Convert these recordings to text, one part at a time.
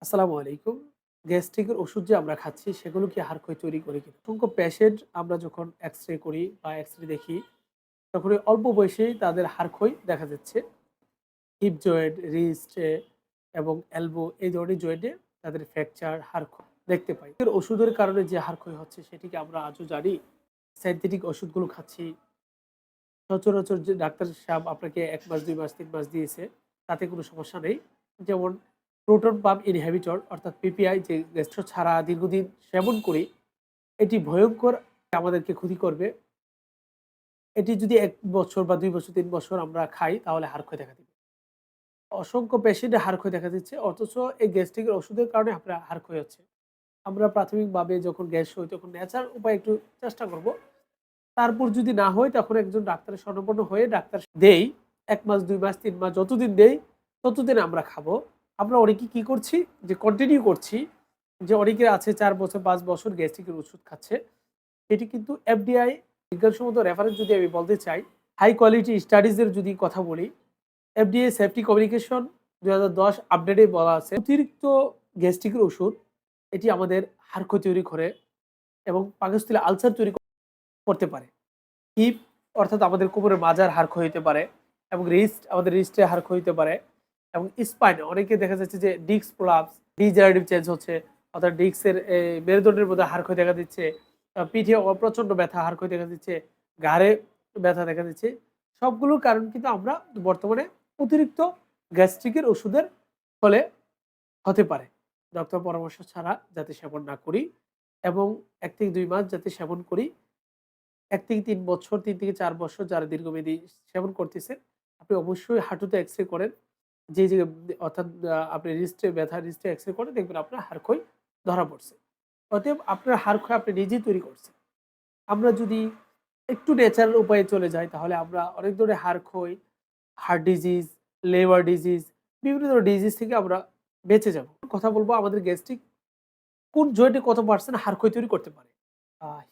আসসালামু আলাইকুম। গ্যাস্ট্রিকের ওষুধ যে আমরা খাচ্ছি সেগুলো কি হাড়-ক্ষয় তৈরি করে কিনা? অসংখ্য পেশেন্ট আমরা যখন এক্স-রে করি বা এক্স-রে দেখি, তখন অল্প বয়সেই তাদের হাড়-ক্ষয় দেখা যাচ্ছে। হিপ জয়েন্ট, রিস্টে এবং এলবো এই ধরনের জয়েন্টে তাদের ফ্র্যাকচার, হাড়-ক্ষয় দেখতে পাই। এর ওষুধের কারণে যে হাড়-ক্ষয় হচ্ছে সেটিকে আমরা আজও জানি? সিনথেটিক ওষুধগুলো খাচ্ছি। সচরাচর যে ডাক্তার সাহেব আপনাকে এক মাস, দুই মাস, তিন মাস দিয়েছে, তাতে কোনো সমস্যা নেই। যেমন প্রোটন পাম্প ইনহিবিটর অর্থাৎ পিপিআই যে গ্যাস্ট্রো ছাড়া দীর্ঘদিন সেবন করি, এটি ভয়ঙ্কর আমাদেরকে ক্ষতি করবে। এটি যদি এক বছর বা দুই বছর, তিন বছর আমরা খাই তাহলে হাড়-ক্ষয় দেখা দিবে। অসংখ্য পেশেন্টের হাড়-ক্ষয় দেখা দিচ্ছে অথচ এই গ্যাস্ট্রিকের ওষুধের কারণে আপনার হাড়-ক্ষয় হচ্ছে। আমরা প্রাথমিকভাবে যখন গ্যাস হয় তখন ন্যাচারাল উপায় একটু চেষ্টা করব। তারপর যদি না হয় তখন একজন ডাক্তারের শরণাপন্ন হয়ে ডাক্তার দেই এক মাস, দুই মাস, তিন মাস যতদিন দেই ততদিন আমরা খাব। আমরা অনেকে কি করছি যে কন্টিনিউ করছি যে অনেকের আছে চার বছর পাঁচ বছর গ্যাস্ট্রিকের ওষুধ খাচ্ছে। এটি কিন্তু এফডিআই বিজ্ঞানসম্মত রেফারেন্স যদি আমি বলতে চাই, হাই কোয়ালিটি স্টাডিজ এর যদি কথা বলি, এফডিএ সেফটি কমিউনিকেশন ২০১০ আপডেটে বলা আছে অতিরিক্ত গ্যাস্ট্রিকের ওষুধ এটি আমাদের হাড়-ক্ষয় তৈরি করে এবং পাকস্থলী আলসার তৈরি করতে পারে। হিপ অর্থাৎ আমাদের কোমরের মাজার হাড়-ক্ষয় হইতে পারে এবং রিস্ট আমাদের রিস্টে হাড়-ক্ষয় হইতে পারে এবং স্পাইন অনেকে দেখা যাচ্ছে যে ডিস্ক প্রলাপস, ডিজেনারেটিভ চেঞ্জ হচ্ছে অর্থাৎ ডিস্কের মেরুদণ্ডের মধ্যে হাড়-ক্ষয় দেখা দিচ্ছে, পিঠে অ প্রচণ্ড ব্যথা হাড়-ক্ষয় দেখা দিচ্ছে, ঘাড়ে ব্যথা দেখা দিচ্ছে। সবগুলোর কারণ কিন্তু আমরা বর্তমানে অতিরিক্ত গ্যাস্ট্রিকের ওষুধের ফলে হতে পারে। ডক্টর পরামর্শ ছাড়া যাতে সেবন না করি এবং এক থেকে দুই মাস যাতে সেবন করি। এক থেকে তিন বছর, তিন থেকে চার বছর যারা দীর্ঘমেয়াদী সেবন করতেছেন, আপনি অবশ্যই হাঁটুতে এক্স-রে করেন। যে, যে অর্থাৎ আপনি রিস্টে ব্যথা রিস্টে এক্স-রে করেন দেখবেন আপনার হাড়-ক্ষয় ধরা পড়ছে। অতএব আপনার হাড়-ক্ষয় আপনি নিজেই তৈরি করছেন। আমরা যদি একটু ন্যাচারাল উপায়ে চলে যাই তাহলে আমরা অনেক ধরনের হাড়-ক্ষয়, হার্ট ডিজিজ, লিভার ডিজিজ বিভিন্ন ধরনের ডিজিজ থেকে আমরা বেঁচে যাব। কথা বলব আমাদের গ্যাস্ট্রিক কোন জয়েন্টে কত পার্সেন্ট হাড়-ক্ষয় তৈরি করতে পারে।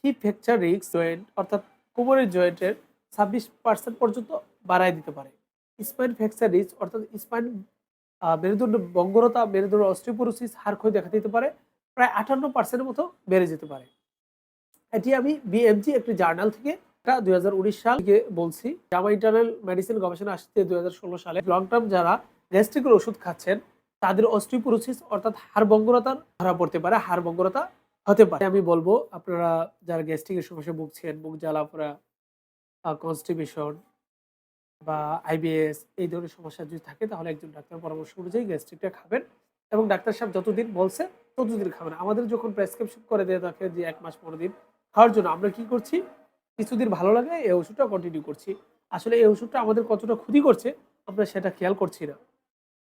হিপ ফ্র্যাকচার রিস্ক জয়েন্ট অর্থাৎ কোমরের জয়েন্টের ২৬% পর্যন্ত বাড়ায় দিতে পারে। স্পাইন ফ্র্যাকচার রিস্ক অর্থাৎ স্পাইন মেরুদণ্ড বঙ্গরতা, মেরুদণ্ড অস্টিওপোরোসিস হাড়-ক্ষয় দেখা দিতে পারে। প্রায় ৫৮% এর মতো বেড়ে যেতে পারে। এটি আমি বিএমজি একটি জার্নাল থেকে এটা ২০১৯ সাল থেকে বলছি। জামা ইন্টারনাল মেডিসিন গবেষণা আসছে ২০১৬ সালে। লং টার্ম যারা গ্যাস্ট্রিকের ওষুধ খাচ্ছেন তাদের অস্টিওপোরোসিস অর্থাৎ হাড় বঙ্গরতার ধরা পড়তে পারে, হাড় বঙ্গরতা হতে পারে। আমি বলব আপনারা যারা গ্যাস্ট্রিকের সমস্যা ভুগছেন, মুখ জ্বালা-পোড়া, আ কনস্টিপেশন বা আইবিএস এই ধরনের সমস্যা যদি থাকে তাহলে একজন ডাক্তার পরামর্শ অনুযায়ী গ্যাস্ট্রিকটা খাবেন এবং ডাক্তার সাহেব যতদিন বলছে ততদিন খাবেন। আমাদের যখন প্রেসক্রিপশন করে দেয়া থাকে যে ১ মাস ১৫ দিন খাওয়ার জন্য আমরা কি করছি? কিছুদিন ভালো লাগে এই ওষুধটা কন্টিনিউ করছি। আসলে এই ওষুধটা আমাদের কতটা ক্ষতি করছে আমরা সেটা খেয়াল করছি না।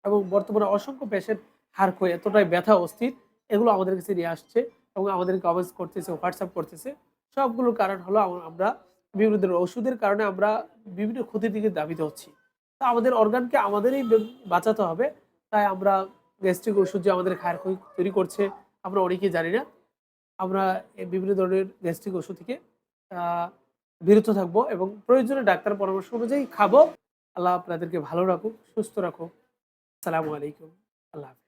এবং বর্তমানে অসংখ্য পেশেন্ট হাড়-ক্ষয় এতটাই ব্যথা অস্থির এগুলো আমাদের কাছে নিয়ে আসছে এবং আমাদেরকে কমেন্টস করতেছে, হোয়াটসঅ্যাপ করতেছে। সবগুলোর কারণ হলো আমরা বিভিন্ন ধরনের ওষুধের কারণে আমরা বিভিন্ন ক্ষতির দিকে ধাবিত হচ্ছি। তো আমাদের অর্গানকে আমাদেরই বাঁচাতে হবে। তাই আমরা গ্যাস্ট্রিক ওষুধ যে আমাদের হাড়-ক্ষয় তৈরি করছে আমরা অনেকেই জানি না। আমরা বিভিন্ন ধরনের গ্যাস্ট্রিক ওষুধ থেকে বিরত থাকব এবং প্রয়োজনে ডাক্তার পরামর্শ অনুযায়ী খাব। আল্লাহ আপনাদেরকে ভালো রাখুক, সুস্থ রাখুক। আসসালামু আলাইকুম। আল্লাহ।